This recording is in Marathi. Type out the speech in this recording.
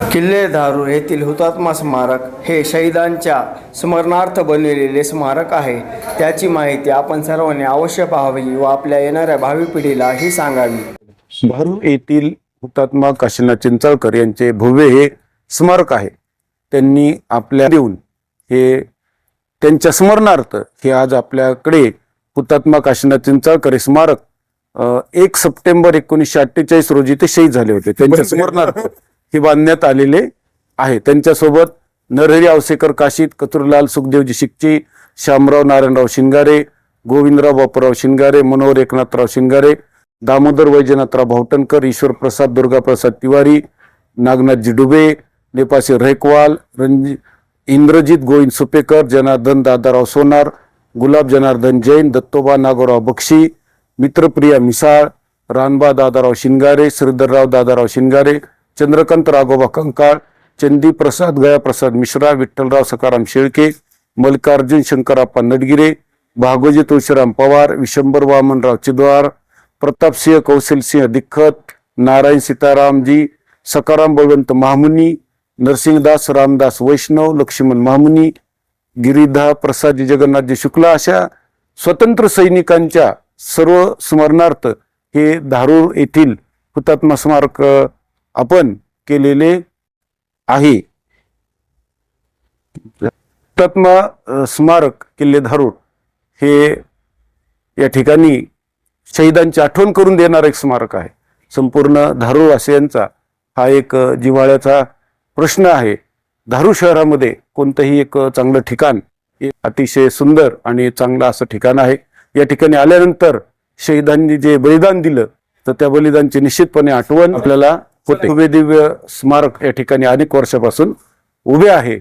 किल्ले धारूर येथील हुतात्मा स्मारक हे शहीदांच्या स्मरणार्थ बनलेले स्मारक आहे. त्याची माहिती आपण सर्वांनी अवश्य पाहावी व आपल्या येणाऱ्या भावी पिढीला ही सांगावी. भारूर येथील हुतात्मा काशीनाथ चिंचाळकर यांचे भव्य हे स्मारक आहे. त्यांनी आपल्या देऊन हे त्यांच्या स्मरणार्थ हे आज आपल्याकडे हुतात्मा काशीनाथ चिंचाळकर हे स्मारक एक सप्टेंबर एकोणीसशे अठ्ठेचाळीस रोजी ते शहीद झाले होते. त्यांच्या स्मरणार्थ. हे बांधण्यात आलेले आहे. त्यांच्यासोबत नरहरी आवसेकर काशीत कतुरलाल सुखदेवजी शिकची श्यामराव नारायणराव शिंगारे गोविंदराव बापूराव शिंगारे मनोहर एकनाथराव शिंगारे दामोदर वैजनाथराव भावटणकर ईश्वर प्रसाद दुर्गाप्रसाद तिवारी नागनाथजी डुबे नेपासी रेकवाल रणजी इंद्रजित गोविंद सुपेकर जनार्दन दादाराव सोनार गुलाब जनार्दन जैन दत्तोबा नागोराव बक्षी मित्रप्रिया मिसाळ रानबा दादाराव शिंगारे श्रीधरराव दादाराव शिंगारे चंद्रकांत राघोबा कंकाळ चंदी प्रसाद गयाप्रसाद मिश्रा विठ्ठलराव सकाराम शेळके मल्लिकार्जुन शंकरप्पा नडगिरे भागोजी तुळशीराम पवार विशंभर वामनराव चिद्वार प्रतापसिंह कौशलसिंह दिखत नारायण सीतारामजी सकाराम बळवंत महामुनी नरसिंहदास रामदास वैष्णव लक्ष्मण महामुनी गिरिधा प्रसादजी जगन्नाथजी शुक्ला अशा स्वतंत्र सैनिकांच्या सर्व स्मरणार्थ हे धारूर येथील हुतात्मा स्मारक आपण केलेले आहे. तत्म स्मारक किल्ले धारूर हे या ठिकाणी शहीदांची आठवण करून देणारं एक स्मारक आहे. संपूर्ण धारूरवासियांचा हा एक जिव्हाळ्याचा प्रश्न आहे. धारू शहरामध्ये कोणतंही एक चांगलं ठिकाण हे अतिशय सुंदर आणि चांगलं असं ठिकाण आहे. या ठिकाणी आल्यानंतर शहीदांनी जे बलिदान दिलं तर त्या बलिदानची निश्चितपणे आठवण आपल्याला होते दिव्य स्मारक या ठिकाणी अनेक वर्षापासून उभे आहे.